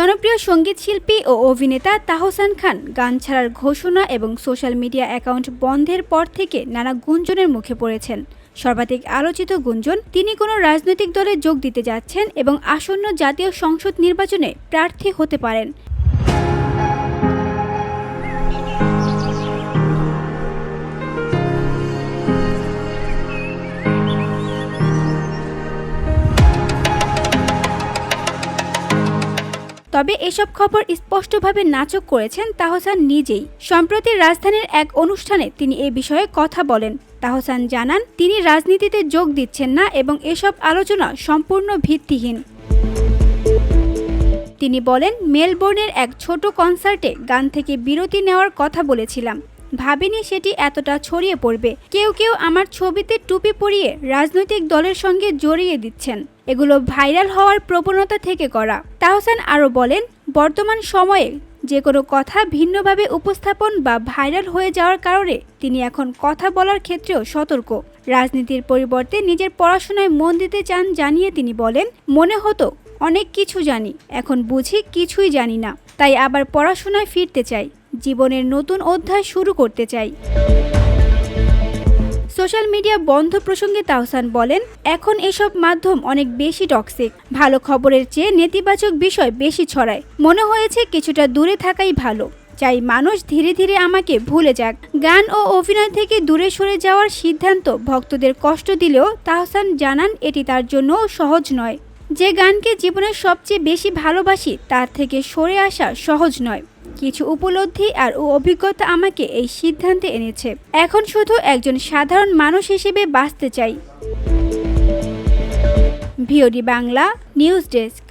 জনপ্রিয় সংগীত শিল্পী ও অভিনেতা তাহসান খান গান ছাড়ার ঘোষণা এবং সোশ্যাল মিডিয়া অ্যাকাউন্ট বন্ধের পর থেকে নানা গুঞ্জনের মুখে পড়েছেন। সর্বাধিক আলোচিত গুঞ্জন, তিনি কোনো রাজনৈতিক দলে যোগ দিতে যাচ্ছেন এবং আসন্ন জাতীয় সংসদ নির্বাচনে প্রার্থী হতে পারেন। তবে এসব খবর স্পষ্টভাবে নাচক করেছেন তাহসান নিজেই। সম্প্রতি রাজধানীর এক অনুষ্ঠানে তিনি এ বিষয়ে কথা বলেন। তাহসান জানান, তিনি রাজনীতিতে যোগ দিচ্ছেন না এবং এসব আলোচনা সম্পূর্ণ ভিত্তিহীন। তিনি বলেন, মেলবোর্নের এক ছোট কনসার্টে গান থেকে বিরতি নেওয়ার কথা বলেছিলাম। ভাবিনি সেটি এতটা ছড়িয়ে পড়বে। কেউ কেউ আমার ছবিতে টুপি পরিয়ে রাজনৈতিক দলের সঙ্গে জড়িয়ে দিচ্ছেন। এগুলো ভাইরাল হওয়ার প্রবণতা থেকে করা। তাহসান আরও বলেন, বর্তমান সময়ে যে কোনো কথা ভিন্নভাবে উপস্থাপন বা ভাইরাল হয়ে যাওয়ার কারণে তিনি এখন কথা বলার ক্ষেত্রেও সতর্ক। রাজনীতির পরিবর্তে নিজের পড়াশোনায় মন দিতে চান জানিয়ে তিনি বলেন, মনে হতো অনেক কিছু জানি, এখন বুঝি কিছুই জানি না। তাই আবার পড়াশোনায় ফিরতে চাই। জীবনের নতুন অধ্যায় শুরু করতে চাই। সোশ্যাল মিডিয়া বন্ধ প্রসঙ্গে তাহসান বলেন, এখন এসব মাধ্যম অনেক বেশি টক্সিক ভালো খবরের চেয়ে নেতিবাচক বিষয় বেশি ছড়ায়। মনে হয়েছে কিছুটা দূরে থাকাই ভালো। চাই মানুষ ধীরে ধীরে আমাকে ভুলে যাক। গান ও অভিনয় থেকে দূরে সরে যাওয়ার সিদ্ধান্ত ভক্তদের কষ্ট দিলেও তাহসান জানান এটি তার জন্য সহজ নয়। যে গানকে জীবনের সবচেয়ে বেশি ভালোবাসি, তার থেকে সরে আসা সহজ নয়। কিছু উপলব্ধি আর অভিজ্ঞতা আমাকে এই সিদ্ধান্তে এনেছে। এখন শুধু একজন সাধারণ মানুষ হিসেবে বাঁচতে চাই। VOD Bangla, news desk.